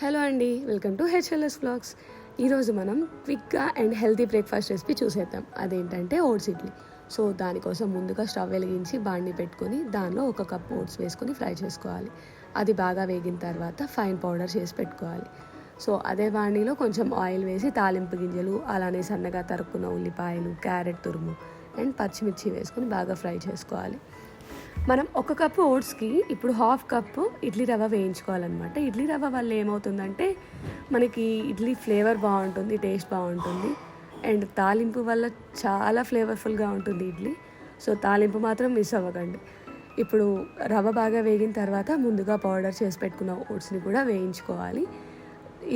Hello అండి welcome to HLS blogs. ఈరోజు మనం క్విక్గా అండ్ హెల్తీ బ్రేక్ఫాస్ట్ రెసిపీ చూసేద్దాం. అదేంటంటే ఓట్స్ ఇడ్లీ. సో దానికోసం ముందుగా స్టవ్ వెలిగించి బాండి పెట్టుకొని దానిలో ఒక కప్ ఓట్స్ వేసుకొని ఫ్రై చేసుకోవాలి. అది బాగా వేగిన తర్వాత ఫైన్ పౌడర్ చేసి పెట్టుకోవాలి. సో అదే బాణీలో కొంచెం ఆయిల్ వేసి తాలింపు గింజలు అలానే సన్నగా తరుక్కున్న ఉల్లిపాయలు క్యారెట్ తురుము అండ్ పచ్చిమిర్చి వేసుకొని బాగా ఫ్రై చేసుకోవాలి. మనం ఒక కప్పు ఓట్స్కి ఇప్పుడు హాఫ్ కప్పు ఇడ్లీ రవ్వ వేయించుకోవాలన్నమాట. ఇడ్లీ రవ్వ వల్ల ఏమవుతుందంటే మనకి ఇడ్లీ ఫ్లేవర్ బాగుంటుంది టేస్ట్ బాగుంటుంది. అండ్ తాలింపు వల్ల చాలా ఫ్లేవర్ఫుల్గా ఉంటుంది ఇడ్లీ. సో తాలింపు మాత్రం మిస్ అవ్వకండి. ఇప్పుడు రవ్వ బాగా వేగిన తర్వాత ముందుగా పౌడర్ చేసి పెట్టుకున్న ఓట్స్ని కూడా వేయించుకోవాలి.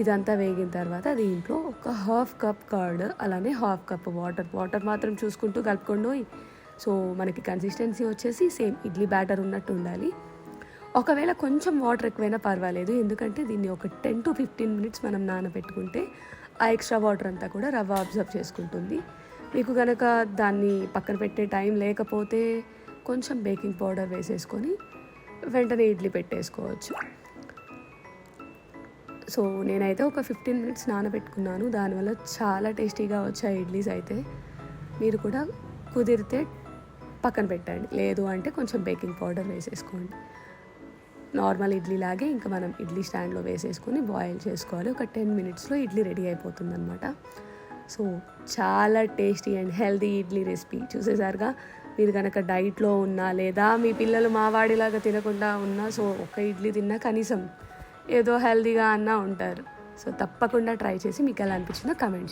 ఇదంతా వేగిన తర్వాత దీంట్లో ఒక హాఫ్ కప్ కర్డ్ అలానే హాఫ్ కప్ వాటర్. వాటర్ మాత్రం చూసుకుంటూ కలుపుకోండి సో మనకి కన్సిస్టెన్సీ వచ్చేసి సేమ్ ఇడ్లీ బ్యాటర్ ఉన్నట్టు ఉండాలి. ఒకవేళ కొంచెం వాటర్ ఎక్కువైనా పర్వాలేదు ఎందుకంటే దీన్ని ఒక టెన్ టు ఫిఫ్టీన్ మినిట్స్ మనం నానబెట్టుకుంటే ఆ ఎక్స్ట్రా వాటర్ అంతా కూడా రవ్వ అబ్జర్వ్ చేసుకుంటుంది. మీకు కనుక దాన్ని పక్కన పెట్టే టైం లేకపోతే కొంచెం బేకింగ్ పౌడర్ వేసేసుకొని వెంటనే ఇడ్లీ పెట్టేసుకోవచ్చు. సో నేనైతే ఒక ఫిఫ్టీన్ మినిట్స్ నానబెట్టుకున్నాను దానివల్ల చాలా టేస్టీగా వచ్చాయి ఇడ్లీస్ అయితే మీరు కూడా కుదిరితే పక్కన పెట్టండి. లేదు అంటే కొంచెం బేకింగ్ పౌడర్ వేసేసుకోండి. నార్మల్ ఇడ్లీ లాగే ఇంకా మనం ఇడ్లీ స్టాండ్లో వేసేసుకొని బాయిల్ చేసుకోవాలి. ఒక టెన్ మినిట్స్లో ఇడ్లీ రెడీ అయిపోతుంది అనమాట సో చాలా tasty and healthy idli recipe. చూసేసారుగా? మీరు కనుక డైట్లో ఉన్నా లేదా మీ పిల్లలు మావాడిలాగా తినకుండా ఉన్నా సో ఒక ఇడ్లీ తిన్నా కనీసం ఏదో హెల్తీగా అన్నా ఉంటారు. సో తప్పకుండా ట్రై చేసి మీకు ఎలా అనిపించిందో కమెంట్